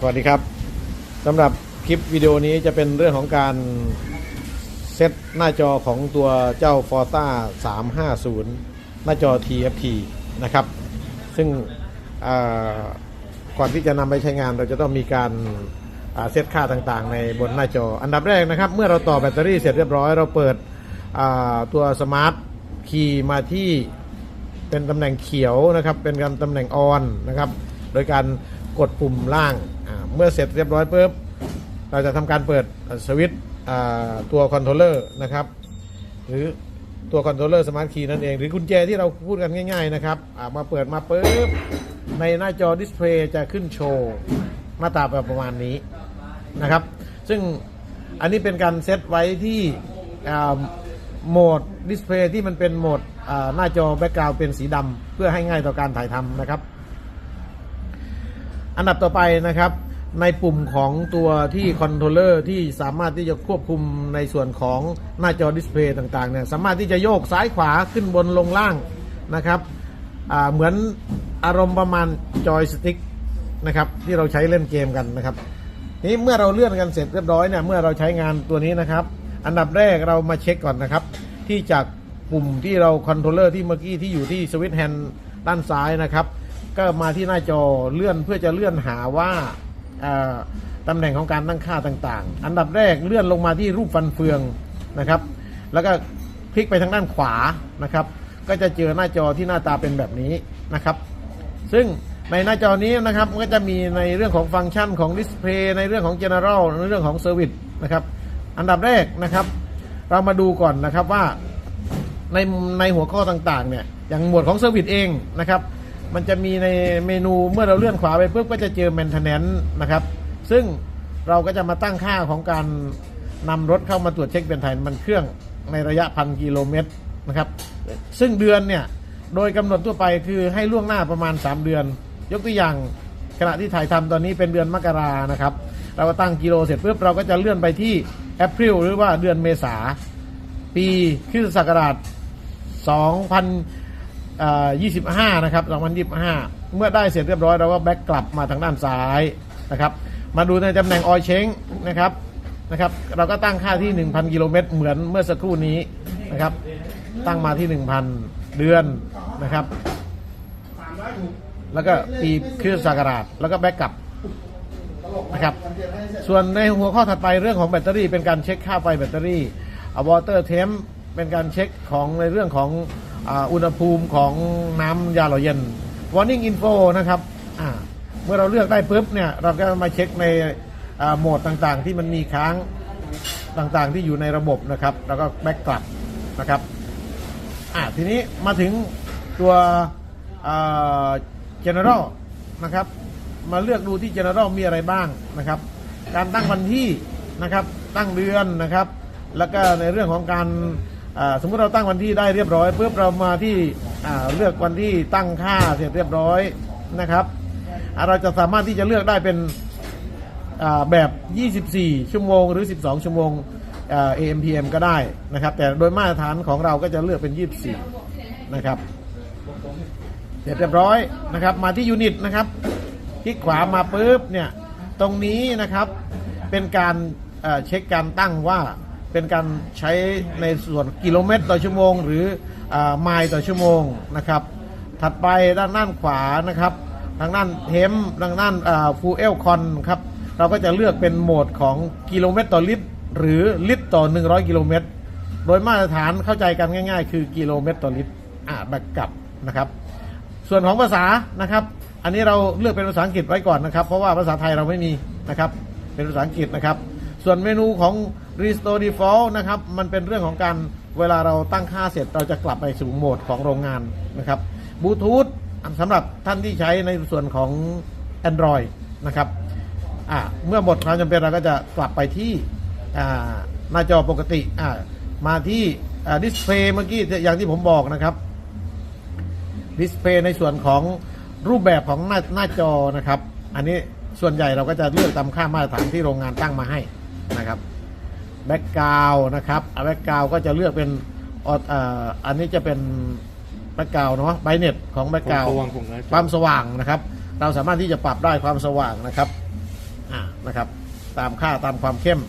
สวัสดีครับสำหรับคลิปวิดีโอนี้จะเป็นเรื่องของการเซตหน้าจอของตัวเจ้า f o r t a 350 หน้าจอ TFT นะครับ ซึ่งก่อนที่จะนำไปใช้งานเราจะต้องมีการเซตค่าต่างๆ ในบนหน้าจอ อันดับแรกนะครับ เมื่อเราต่อแบตเตอรี่เสร็จเรียบร้อย เราเปิดตัวสมาร์ทคีย์มาที่เป็นตำแหน่งเขียวนะครับ เป็นการตำแหน่งออนนะครับ โดยการ กดปุ่มล่างเมื่อเสร็จเรียบร้อยปุ๊บเราจะทำการเปิดสวิตช์ตัวคอนโทรลเลอร์นะครับหรือตัวคอนโทรลเลอร์สมาร์ทคีย์นั่นเอง หรือกุญแจที่เราพูดกันง่ายๆนะครับมาเปิดมาปุ๊บในหน้าจอดิสเพลย์จะขึ้นโชว์หน้าตาประมาณนี้นะครับ ซึ่งอันนี้เป็นการเซตไว้ที่โหมดดิสเพลย์ที่มันเป็นโหมดหน้าจอแบ็กกราวด์เป็นสีดำเพื่อให้ง่ายต่อการถ่ายทำนะครับ อันดับต่อไปนะครับ ในปุ่มของตัวที่คอนโทรลเลอร์ที่สามารถที่จะควบคุมในส่วนของหน้าจอดิสเพลย์ต่างๆเนี่ยสามารถที่จะโยกซ้ายขวาขึ้นบนลงล่างนะครับเหมือนอารมณ์ประมาณจอยสติ๊กนะครับที่เราใช้เล่นเกมกันนะครับนี้เมื่อเราเลื่อนกันเสร็จเรียบร้อยเนี่ยเมื่อเราใช้งานตัวนี้นะครับ อันดับแรกเรามาเช็คก่อนนะครับ ที่จากปุ่มที่เราคอนโทรลเลอร์ที่เมื่อกี้ที่อยู่ที่สวิตช์แฮนด์ด้านซ้ายนะครับ ก็มาที่หน้าจอเลื่อนเพื่อจะเลื่อนหาว่าตำแหน่งของการตั้งค่าต่างๆ อันดับแรกเลื่อนลงมาที่รูปฟันเฟืองนะครับ แล้วก็คลิกไปทางด้านขวานะครับ ก็จะเจอหน้าจอที่หน้าตาเป็นแบบนี้นะครับ ซึ่งในหน้าจอนี้นะครับมันก็จะมีในเรื่องของฟังก์ชันของดิสเพลย์ในเรื่องของ General ในเรื่องของ Service นะครับ อันดับแรกนะครับ เรามาดูก่อนนะครับว่าในในหัวข้อต่างๆเนี่ยอย่างหมวดของเซอร์วิสเองนะครับ มันจะมีในเมนูเมื่อเราเลื่อนขวาไปปุ๊บก็จะเจอ maintenance นะครับ ซึ่งเราก็จะมาตั้งค่าของการนำรถเข้ามาตรวจเช็คเป็นไทยมันเครื่องในระยะพันกิโลเมตรนะครับ ซึ่งเดือนเนี่ย โดยกำหนดทั่วไปคือให้ล่วงหน้าประมาณ 3 เดือน ยกตัวอย่างขณะที่ถ่ายทำตอนนี้เป็นเดือนมกรานะครับ เราก็ตั้งกิโลเสร็จปุ๊บเราก็จะเลื่อนไปที่แอพริลหรือว่าเดือนเมษาปีคริสตศักราช 25 นะครับ 2025 เมื่อได้เสร็จเรียบร้อยเราก็แบ็กกลับมาทางด้านซ้ายนะครับ มาดูในตำแหน่งออยเชงนะครับนะครับ เราก็ตั้งค่าที่ 1,000 กิโลเมตรเหมือนเมื่อสักครู่นี้นะครับ ตั้งมาที่ 1,000 เดือนนะครับ แล้วก็ปีคริสตศักราช แล้วก็แบ็กกลับนะครับส่วนในหัวข้อถัดไปเรื่องของแบตเตอรี่ เป็นการเช็คค่าไฟแบตเตอรี่วอเตอร์เทมเป็นการเช็คของในเรื่องของ อุณหภูมิของน้ำยาหล่อเย็น warning info นะครับเมื่อเราเลือกได้ปุ๊บเนี่ยเราก็มาเช็คในโหมดต่างๆ ที่มันมีค้างต่างๆ ที่อยู่ในระบบนะครับ แล้วก็แบ็กกลับนะครับทีนี้มาถึงตัว general นะครับมาเลือกดูที่ general มีอะไรบ้างนะครับ การตั้งวันที่นะครับตั้งเดือนนะครับ แล้วก็ในเรื่องของการ สมมุติเราตั้งวันที่ได้เรียบร้อยปุ๊บเรามาที่เลือกวันที่ตั้งค่าเสร็จเรียบร้อยนะครับเราจะสามารถที่จะเลือกได้เป็นแบบ 24 ชั่วโมง หรือ 12 ชั่วโมง AM PM ก็ได้นะครับ แต่โดยมาตรฐานของเราก็จะเลือกเป็น 24 นะครับ เสร็จเรียบร้อยนะครับ มาที่ยูนิตนะครับ คลิกขวามาปุ๊บเนี่ย ตรงนี้นะครับ เป็นการเช็คการตั้งว่า เป็นการใช้ในส่วนกิโลเมตรต่อชั่วโมง หรือไมล์ต่อชั่วโมงนะครับ ถัดไปด้านด้านขวานะครับทางด้านเทมทางด้านฟูเอลคอนครับเราก็จะเลือกเป็นโหมดของกิโลเมตรต่อลิตร หรือลิตรต่อ 100 กิโลเมตร โดยมาตรฐานเข้าใจกันง่าย ๆ คือกิโลเมตรต่อลิตรอ่าแบบกลับนะครับ ส่วนของภาษานะครับ อันนี้เราเลือกเป็นภาษาอังกฤษไว้ก่อนนะครับ เพราะว่าภาษาไทยเราไม่มีนะครับ เป็นภาษาอังกฤษนะครับ ส่วนเมนูของ Restore Default นะครับ มันเป็นเรื่องของการเวลาเราตั้งค่าเสร็จ เราจะกลับไปสู่โหมดของโรงงานนะครับบลูทูธสำหรับท่านที่ใช้ในส่วนของ Android นะครับเมื่อหมดความจำเป็นเราก็จะกลับไปที่หน้าจอปกติมาที่ดิสเพย์เมื่อกี้อย่างที่ผมบอกนะครับดิสเพย์ในส่วนของรูปแบบของหน้าหน้าจอนะครับ อันนี้ส่วนใหญ่เราก็จะเลือกตามค่ามาตรฐานที่โรงงานตั้งมาให้ แบ็กกราวนะครับแบ็กกราวก็จะเลือกเป็นอออ่าอันนี้จะเป็นแบ็กกราวเนาะไบเน็ตของแบ็กกราวความสว่างของหน้าจอความสว่างนะครับ เราสามารถที่จะปรับได้ความสว่างนะครับนะครับ ตามค่าตามความเข้ม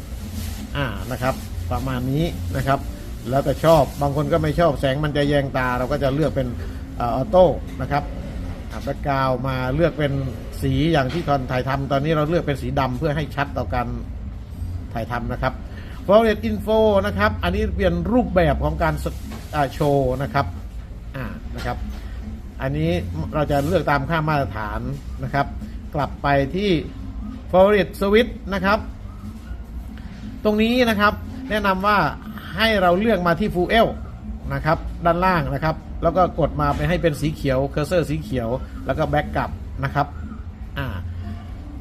อ่านะครับ ประมาณนี้นะครับ แล้วแต่ชอบบางคนก็ไม่ชอบแสงมันจะแยงตา เราก็จะเลือกเป็นเออโต้นะครับแบ็กกราวมาเลือกเป็นสีอย่างที่ตอนถ่ายทำตอนนี้เราเลือกเป็นสีดำเพื่อให้ชัดต่อการถ่ายทำนะครับ f o r e s t Info นะครับ อันนี้เป็นรูปแบบของการโชว์นะครับอ่านะครับ อันนี้เราจะเลือกตามค่ามาตรฐานนะครับ กลับไปที่ f o r e s t Switch นะครับ ตรงนี้นะครับแนะนำว่าให้เราเลือกมาที่ Full นะครับด้านล่างนะครับ แล้วก็กดมาไปให้เป็นสีเขียวเคอร์เซอร์สีเขียวแล้วก็แบ็กกลับนะครับ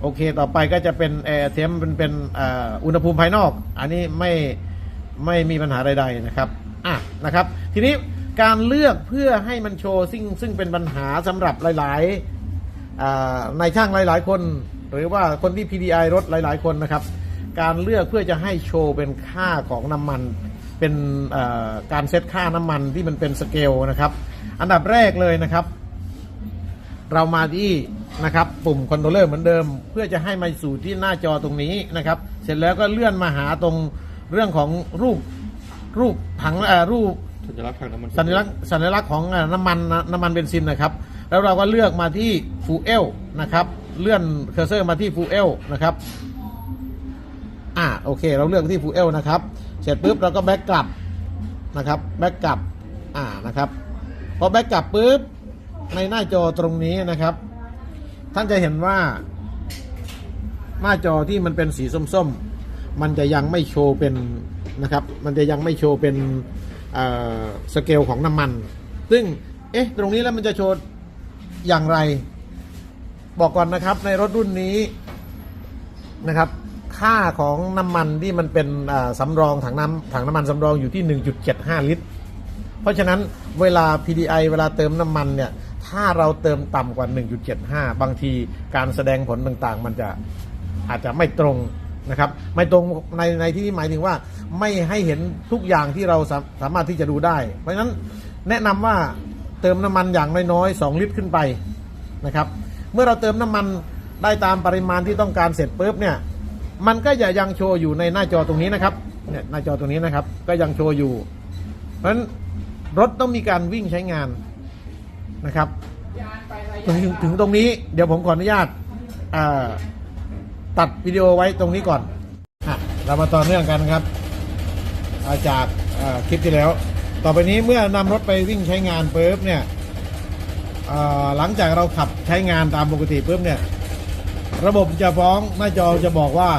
โอเค ต่อไปก็จะเป็นแอร์เทมเป็นเป็นอ,อุณหภูมิภายนอก อันนี้ไม่ไม่มีปัญหาใดๆนะครับอะนะครับ ทีนี้การเลือกเพื่อให้มันโชว์ซึ่งซึ่งเป็นปัญหาสำหรับหลายๆในช่างหลายๆ คน หรือว่าคนที่ PDI รถหลายๆ คนนะครับ การเลือกเพื่อจะให้โชว์เป็นค่าของน้ำมัน เป็นการเซตค่าน้ำมันที่มันเป็นสเกลนะครับ อันดับแรกเลยนะครับ เรามาที่ นะครับปุ่มคอนโทรลเลอร์เหมือนเดิม เพื่อจะให้มาสู่ที่หน้าจอตรงนี้นะครับ เสร็จแล้วก็เลื่อนมาหาตรงเรื่องของรูปรูปถังเอ่อรูปสัญลักษณ์ทางน้ำมันสัญลักษณ์สัญลักษณ์ของเอ่อน้ำมันนะน้ำมันเบนซินนะครับ แล้วเราก็เลือกมาที่ฟูเอลนะครับเลื่อนเคอร์เซอร์มาที่ฟูเอลนะครับอ่าโอเค เราเลือกที่ฟูเอลนะครับ เสร็จปุ๊บเราก็แบ็กกลับนะครับแบ็กกลับอ่านะครับพอแบ็กกลับปุ๊บในหน้าจอตรงนี้นะครับ ท่านจะเห็นว่า หน้าจอที่มันเป็นสีส้มๆ มันจะยังไม่โชว์เป็นนะครับ มันจะยังไม่โชว์เป็นสเกลของน้ำมัน ซึ่ง เอ๊ะ ตรงนี้แล้วมันจะโชว์อย่างไร บอกก่อนนะครับในรถรุ่นนี้นะครับ ค่าของน้ำมันที่มันเป็นสำรองถังน้ำถังน้ำมันสำรองอยู่ที่ 1.75 ลิตร เพราะฉะนั้นเวลา PDI เวลาเติมน้ำมันเนี่ย ถ้าเราเติมต่ำกว่า 1.75 บางทีการแสดงผลต่างๆ มันจะอาจจะไม่ตรงนะครับ ไม่ตรงในในที่นี้หมายถึงว่าไม่ให้เห็นทุกอย่างที่เราสาสามารถที่จะดูได้ เพราะฉะนั้นแนะนำว่าเติมน้ำมันอย่างน้อยๆ 2 ลิตรขึ้นไปนะครับ เมื่อเราเติมน้ำมันได้ตามปริมาณที่ต้องการเสร็จปุ๊บเนี่ยมันก็จะยังโชว์อยู่ในหน้าจอตรงนี้นะครับเนี่ยหน้าจอตรงนี้นะครับ ก็ยังโชว์อยู่ เพราะฉะนั้นรถต้องมีการวิ่งใช้งาน นะครับถึงถึงตรงนี้เดี๋ยวผมขออนุญาตตัดวิดีโอไว้ตรงนี้ก่อนเรามาต่อเนื่องกันครับาจากาคลิปที่แล้ว ต่อไปนี้เมื่อนำรถไปวิ่งใช้งานปุ๊บเนี่ยหลังจากเราขับใช้งานตามปกติปุ๊บเนี่ย ระบบจะฟ้องหน้าจอจะบอกว่า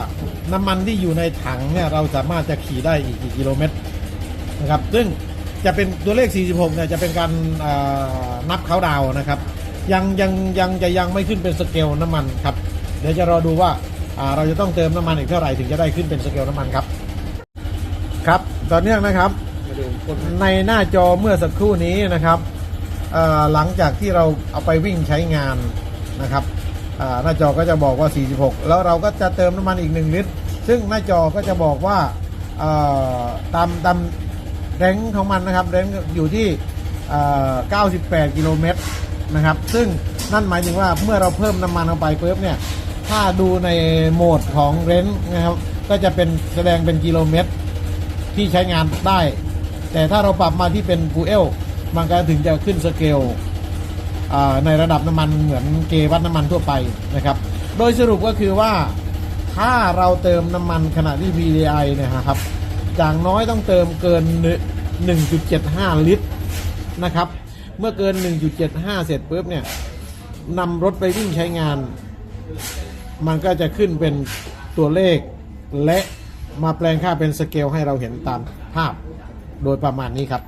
น้ำมันที่อยู่ในถังเนี่ยเราสามารถจะขี่ได้อีกกี่กิโลเมตรนะครับ ซึ่ง จะเป็นตัวเลข 46 เนี่ยจะเป็นการนับเขาดาวนะครับ ยังยังยังจะยังไม่ขึ้นเป็นสเกลน้ำมันครับ เดี๋ยวจะรอดูว่าเราจะต้องเติมน้ำมันอีกเท่าไหร่ถึงจะได้ขึ้นเป็นสเกลน้ำมันครับครับต่อเนื่องนะครับ ในหน้าจอเมื่อสักครู่นี้นะครับหลังจากที่เราเอาไปวิ่งใช้งานนะครับหน้าจอก็จะบอกว่า 46 แล้วเราก็จะเติมน้ำมันอีก 1 ลิตร ซึ่งหน้าจอก็จะบอกว่าตามตาม แรงของมันนะครับแรงอยู่ที่ 98 กิโลเมตรนะครับ ซึ่งนั่นหมายถึงว่าเมื่อเราเพิ่มน้ำมันเข้าไปปุ๊บเนี่ย ถ้าดูในโหมดของเรนนะครับ ก็จะเป็นแสดงเป็นกิโลเมตรที่ใช้งานได้ แต่ถ้าเราปรับมาที่เป็นฟูเอลมันก็ถึงจะขึ้นสเกลในระดับน้ำมันเหมือนเกวัดน้ำมันทั่วไปนะครับ โดยสรุปก็คือว่าถ้าเราเติมน้ำมันขณะที่ VDI นะครับ อย่างน้อยต้องเติมเกิน 1.75 ลิตรนะครับ เมื่อเกิน 1.75 เสร็จปุ๊บเนี่ยนำรถไปวิ่งใช้งาน มันก็จะขึ้นเป็นตัวเลขและมาแปลงค่าเป็นสเกลให้เราเห็นตามภาพโดยประมาณนี้ครับ